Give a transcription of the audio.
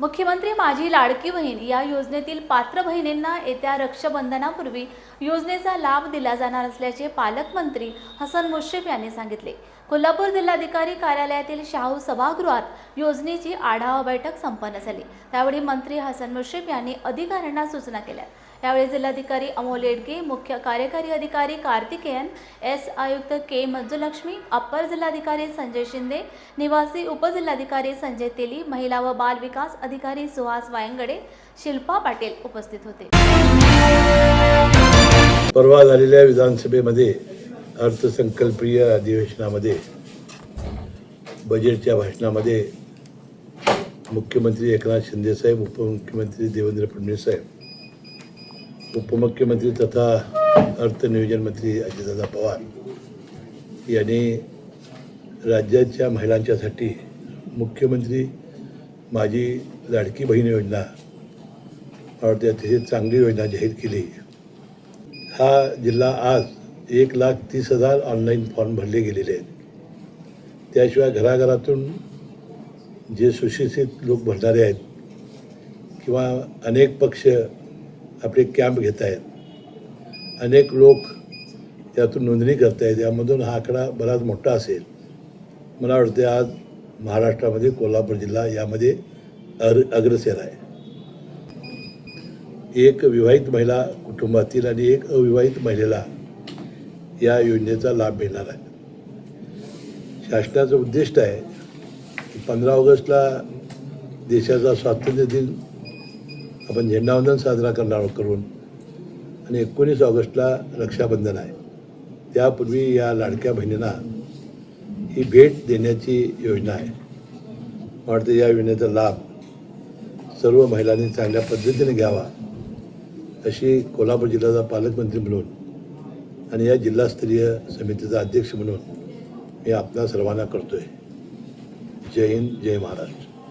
मुख्यमंत्री माझी लाडकी बहीण या योजनेतील पात्र बहिणींना येत्या रक्षाबंधनापूर्वी योजनेचा लाभ दिला जाणार असल्याचे पालकमंत्री हसन मुश्रीफ यांनी सांगितले. कोल्हापूर जिल्हाधिकारी कार्यालयातील शाहू सभागृहात योजनेची आढावा बैठक संपन्न झाली. त्यावेळी मंत्री हसन मुश्रीफ यांनी अधिकाऱ्यांना सूचना केल्या. यावेळी जिल्हाधिकारी अमोल येडगे मुख्य कार्यकारी अधिकारी कार्तिकेयन एस आयुक्त के मंजुलक्ष्मी अप्पर जिल्हाधिकारी संजय शिंदे निवासी उपजिल्हाधिकारी संजय तेली महिला व बाल विकास अधिकारी सुहास वायंगडे शिल्पा पाटील उपस्थित होते. परवा झालेल्या विधानसभेमध्ये अर्थसंकल्पीय अधिवेशनामध्ये बजेटच्या भाषणामध्ये मुख्यमंत्री एकनाथ शिंदेसाहेब उपमुख्यमंत्री देवेंद्र फडणवीस साहेब उपमुख्यमंत्री तथा अर्थनियोजन मंत्री अजितदादा पवार यांनी राज्याच्या महिलांच्यासाठी मुख्यमंत्री माझी लाडकी बहीण योजना मला वाटते अतिशय चांगली योजना जाहीर केली. हा जिल्हा आज एक लाख तीस हजार ऑनलाईन फॉर्म भरले गेलेले आहेत. त्याशिवाय घराघरातून जे सुशिक्षित लोक भरणारे आहेत किंवा अनेक पक्ष आपले कॅम्प घेत आहेत अनेक लोक यातून नोंदणी करत आहेत यामधून हा आकडा बराच मोठा असेल. मला वाटते आज महाराष्ट्रामध्ये कोल्हापूर जिल्हा यामध्ये अर अग्रसेर आहे. एक विवाहित महिला कुटुंबातील आणि एक अविवाहित महिलेला या योजनेचा लाभ मिळणार आहे. शासनाचं उद्दिष्ट आहे की पंधरा ऑगस्टला देशाचा स्वातंत्र्य दिन आपण झेंडावंदन साजरा करणार करून आणि एकोणीस ऑगस्टला रक्षाबंधन आहे. त्यापूर्वी या लाडक्या बहिणींना ही भेट देण्याची योजना आहे. वाटतं या योजनेचा लाभ सर्व महिलांनी चांगल्या पद्धतीने घ्यावा अशी कोल्हापूर जिल्ह्याचा पालकमंत्री म्हणून आणि या जिल्हास्तरीय समितीचा अध्यक्ष म्हणून मी आपल्या सर्वांना करतोय. जय हिंद जय महाराष्ट्र.